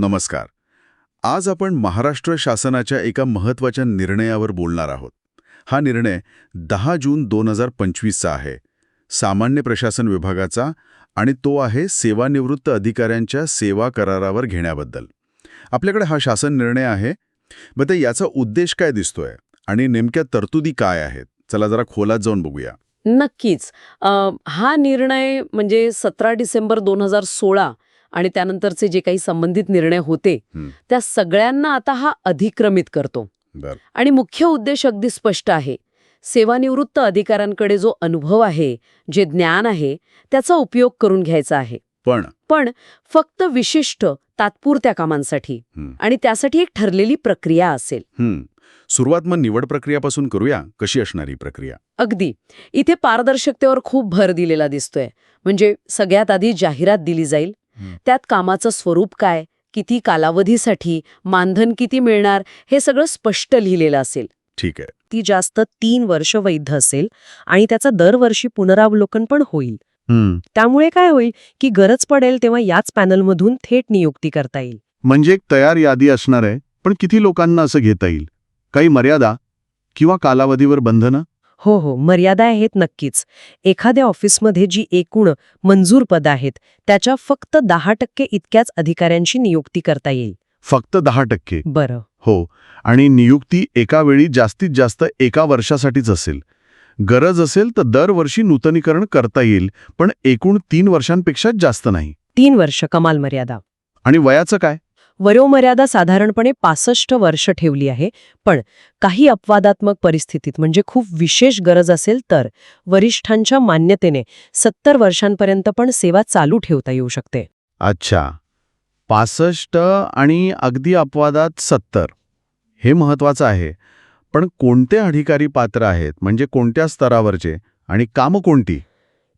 नमस्कार. आज आपण महाराष्ट्र शासनाच्या एका महत्त्वाच्या निर्णयावर बोलणार आहोत. हा निर्णय दहा जून दोन हजार पंचवीसचा आहे. सामान्य प्रशासन विभागाचा आणि तो आहे सेवानिवृत्त अधिकाऱ्यांच्या सेवा करारावर घेण्याबद्दल. आपल्याकडे हा शासन निर्णय आहे. मग ते याचा उद्देश काय दिसतोय? आणि नेमक्या तरतुदी काय आहेत? चला जरा खोलात जाऊन बघूया. नक्कीच. हा निर्णय म्हणजे सतरा डिसेंबर दोन हजार सोळा आणि त्यानंतरचे जे काही संबंधित निर्णय होते. त्या सगळ्यांना आता हा अधिक्रमित करतो. आणि मुख्य उद्देश अगदी स्पष्ट आहे. सेवानिवृत्त अधिकाऱ्यांकडे जो अनुभव आहे जे ज्ञान आहे त्याचा उपयोग करून घ्यायचा आहे. पण? पण फक्त विशिष्ट तात्पुरत्या कामांसाठी. आणि त्यासाठी एक ठरलेली प्रक्रिया असेल. सुरुवात मग निवड प्रक्रियापासून करूया? कशी असणार प्रक्रिया? अगदी. इथे पारदर्शकतेवर खूप भर दिलेला दिसतोय. म्हणजे सगळ्यात आधी जाहिरात दिली जाईल. त्यात कामाचं स्वरूप काय? किती कालावधीसाठी? मानधन किती मिळणार? हे सगळं स्पष्ट लिहिलेलं असेल. ठीक आहे. ती जास्त तीन वर्ष वैध असेल आणि त्याचं दरवर्षी पुनरावलोकन पण होईल. त्यामुळे काय होईल? की गरज पडेल तेव्हा याच पॅनलमधून थेट नियुक्ती करता येईल. म्हणजे एक तयार यादी असणार आहे पण किती लोकांना असं घेता येईल? काही मर्यादा? किंवा कालावधीवर बंधनं? हो हो मर्यादा आहेत नक्कीच. एखाद्या ऑफिसमध्ये जी एकूण मंजूर पद आहेत त्याच्या फक्त दहा टक्के इतक्याच अधिकाऱ्यांची नियुक्ती करता येईल. फक्त दहा टक्के? बरं. हो आणि नियुक्ती एका वेळी जास्तीत जास्त एका वर्षासाठीच असेल. गरज असेल तर दरवर्षी नूतनीकरण करता येईल पण एकूण तीन वर्षांपेक्षा जास्त नाही. तीन वर्ष कमाल मर्यादा. आणि वयाचं काय? वयोमर्यादा साधारणपणे पासष्ट वर्ष ठेवली आहे. पण काही अपवादात्मक परिस्थितीत म्हणजे खूप विशेष गरज असेल तर वरिष्ठांच्या मान्यतेने सत्तर वर्षांपर्यंत पण सेवा चालू ठेवता येऊ शकते. अच्छा. पासष्ट आणि अगदी अपवादात सत्तर. हे महत्वाचं आहे. पण कोणते अधिकारी पात्र आहेत? म्हणजे कोणत्या स्तरावरचे? आणि कामं कोणती?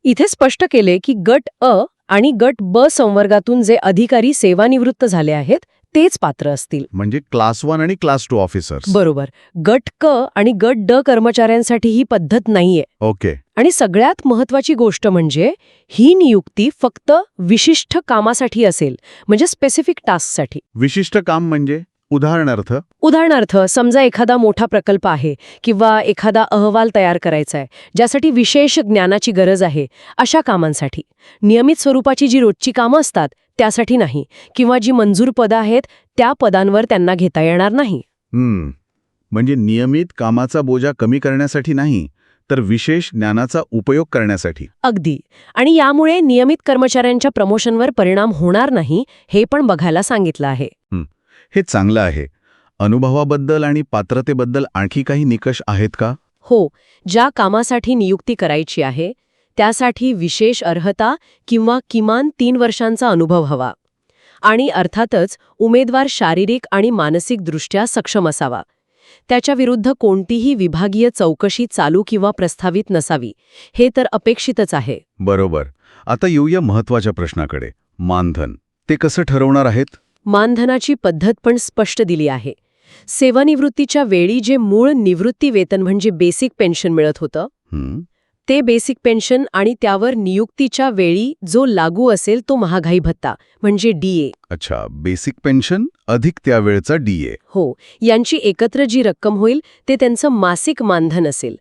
इथे स्पष्ट केले की गट अ आणि गट ब संवर्गातून जे अधिकारी सेवानिवृत्त झाले आहेत तेच पात्र असतील. म्हणजे क्लास वन आणि क्लास टू ऑफिसर्स. बरोबर. गट क आणि गट ड कर्मचाऱ्यांसाठी ही पद्धत नाहीये. ओके. आणि सगळ्यात महत्वाची गोष्ट म्हणजे ही नियुक्ती फक्त विशिष्ट कामासाठी असेल म्हणजे स्पेसिफिक टास्कसाठी विशिष्ट काम म्हणजे? उदाहरणार्थ उदाहरणार्थ समजा एखादा मोठा प्रकल्प आहे किंवा एखादा अहवाल तयार करायचा आहे ज्यासाठी विशेष ज्ञानाची गरज आहे अशा कामांसाठी. नियमित स्वरूपाची जी रोजची कामं असतात त्यासाठी नाही किंवा जी मंजूर पदं आहेत त्या पदांवर त्यांना घेता येणार नाही. म्हणजे नियमित कामाचा बोजा कमी करण्यासाठी नाही तर विशेष ज्ञानाचा उपयोग करण्यासाठी. अगदी. आणि यामुळे नियमित कर्मचाऱ्यांच्या प्रमोशनवर परिणाम होणार नाही हे पण बघायला सांगितलं आहे. हे चांगलं आहे. अनुभवाबद्दल आणि पात्रतेबद्दल आणखी काही निकष आहेत का? हो ज्या कामासाठी नियुक्ती करायची आहे त्यासाठी विशेष अर्हता किंवा किमान तीन वर्षांचा अनुभव हवा. आणि अर्थातच उमेदवार शारीरिक आणि मानसिकदृष्ट्या सक्षम असावा. त्याच्या विरुद्ध कोणतीही विभागीय चौकशी चालू किंवा प्रस्तावित नसावी हे तर अपेक्षितच आहे. बरोबर. आता येऊया महत्त्वाच्या प्रश्नाकडे. मानधन. ते कसं ठरवणार आहेत? मानधनाची पद्धत पण स्पष्ट दिली आहे. सेवानिवृत्तीच्या वेळी जे मूळ निवृत्ती वेतन म्हणजे बेसिक पेन्शन मिळत होतं ते बेसिक पेन्शन आणि त्यावर नियुक्तीच्या वेळी जो लागू असेल तो महागाई भत्ता म्हणजे डीए अच्छा बेसिक पेन्शन अधिक त्यावेळचा डीए हो यांची एकत्र जी रक्कम होईल ते त्यांचं मासिक मानधन असेल.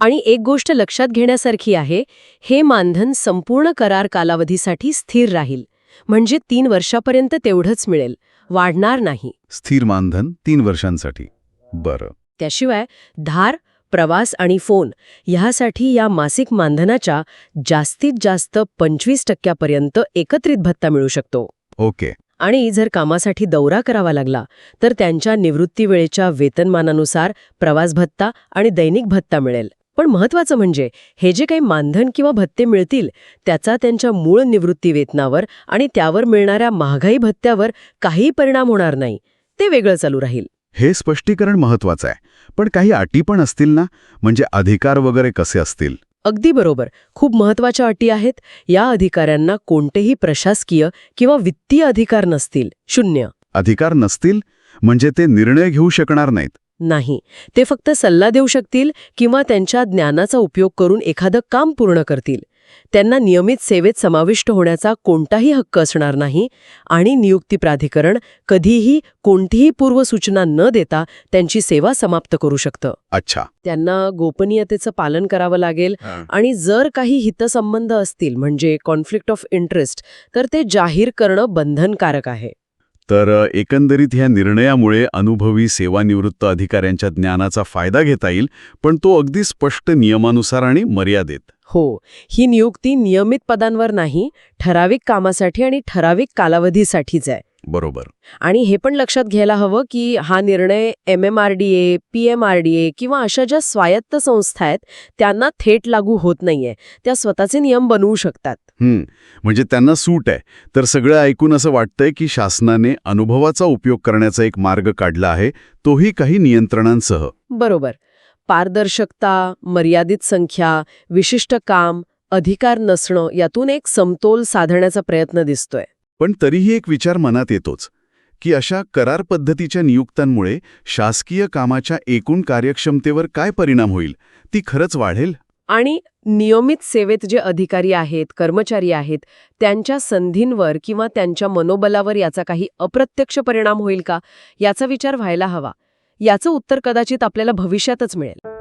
आणि एक गोष्ट लक्षात घेण्यासारखी आहे हे मानधन संपूर्ण करार कालावधीसाठी स्थिर राहील. म्हणजे तीन वर्षापर्यंत तेवढंच मिळेल. वाढणार नाही. स्थिर मानधन तीन वर्षांसाठी. बरं. त्याशिवाय धार प्रवास आणि फोन ह्यासाठी या मासिक मानधनाच्या जास्तीत जास्त पंचवीस टक्क्यापर्यंत एकत्रित भत्ता मिळू शकतो. ओके. आणि जर कामासाठी दौरा करावा लागला तर त्यांच्या निवृत्ती वेळेच्या वेतनमानानुसार प्रवास भत्ता आणि दैनिक भत्ता मिळेल. पण महत्वाचं म्हणजे हे जे काही मानधन किंवा भत्ते मिळतील त्याचा त्यांच्या मूळ निवृत्ती वेतनावर आणि त्यावर मिळणाऱ्या महागाई भत्त्यावर काही परिणाम होणार नाही. ते वेगळं चालू राहील. हे स्पष्टीकरण महत्वाचं आहे. पण काही अटी पण असतील ना? म्हणजे अधिकार वगैरे कसे असतील? अगदी बरोबर. खूप महत्त्वाच्या अटी आहेत. या अधिकाऱ्यांना कोणतेही प्रशासकीय किंवा वित्तीय अधिकार नसतील. शून्य. अधिकार नसतील? म्हणजे ते निर्णय घेऊ शकणार नाहीत. नाही. ते फक्त सल्ला देऊ शकतील किंवा त्यांच्या ज्ञानाचा उपयोग करून एखादं काम पूर्ण करतील. त्यांना नियमित सेवेत समाविष्ट होण्याचा कोणताही हक्क असणार नाही आणि नियुक्ती प्राधिकरण कधीही कोणतीही पूर्वसूचना न देता त्यांची सेवा समाप्त करू शकतं. अच्छा. त्यांना गोपनीयतेचं पालन करावं लागेल आणि जर काही हितसंबंध असतील म्हणजे कॉन्फ्लिक्ट ऑफ इंटरेस्ट तर ते जाहीर करणं बंधनकारक आहे. तर एकंदरीत ह्या निर्णयामुळे अनुभवी सेवानिवृत्त अधिकाऱ्यांच्या ज्ञानाचा फायदा घेता येईल पण तो अगदी स्पष्ट नियमानुसार आणि मर्यादेत. हो ही नियुक्ती नियमित पदांवर नाही ठराविक कामासाठी आणि ठराविक कालावधीसाठीच आहे. बरोबर. आणि हे पण लक्षात घ्यायला हवं की हा निर्णय M M R D A P M R D A किंवा अशा ज्या स्वायत्त संस्था आहेत त्यांना थेट लागू होत नाहीये. त्या स्वतःचे नियम बनवू शकतात. म्हणजे त्यांना सूट आहे. तर सगळं ऐकून असं वाटतंय की शासनाने अनुभवाचा उपयोग करण्याचा एक मार्ग काढला आहे तोही काही नियंत्रणांसह. बरोबर. पारदर्शकता मर्यादित संख्या विशिष्ट काम अधिकार नसणं यातून एक समतोल साधण्याचा प्रयत्न दिसतोय. पण तरीही एक विचार मनात येतोच की अशा करार पद्धतीच्या नियुक्त्यांमुळे शासकीय कामाच्या एकूण कार्यक्षमतेवर काय परिणाम होईल ती खरंच वाढेल? आणि नियमित सेवेत जे अधिकारी आहेत कर्मचारी आहेत त्यांच्या संधींवर किंवा त्यांच्या मनोबलावर याचा काही अप्रत्यक्ष परिणाम होईल का? याचा विचार व्हायला हवा. याचं उत्तर कदाचित आपल्याला भविष्यातच मिळेल.